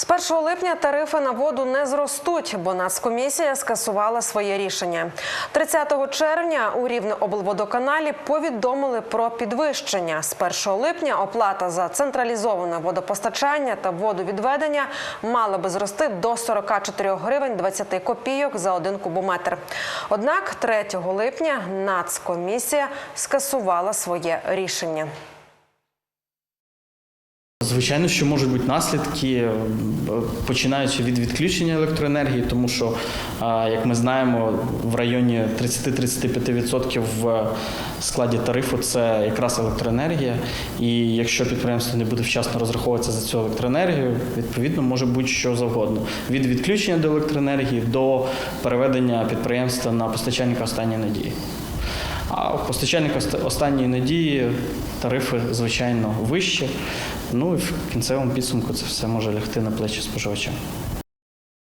З 1 липня тарифи на воду не зростуть, бо Нацкомісія скасувала своє рішення. 30 червня у Рівнеоблводоканалі повідомили про підвищення. З 1 липня оплата за централізоване водопостачання та водовідведення мала би зрости до 44 гривень 20 копійок за один кубометр. Однак 3 липня Нацкомісія скасувала своє рішення. Звичайно, що можуть бути наслідки, е, починаючи від відключення електроенергії, тому що, як ми знаємо, в районі 30-35% в складі тарифу це якраз електроенергія. І якщо підприємство не буде вчасно розраховуватися за цю електроенергію, відповідно може бути що завгодно: від відключення до електроенергії до переведення підприємства на постачальника останньої надії. А у постачальника останньої надії тарифи, звичайно, вищі. Ну і в кінцевому підсумку це все може лягти на плечі споживача.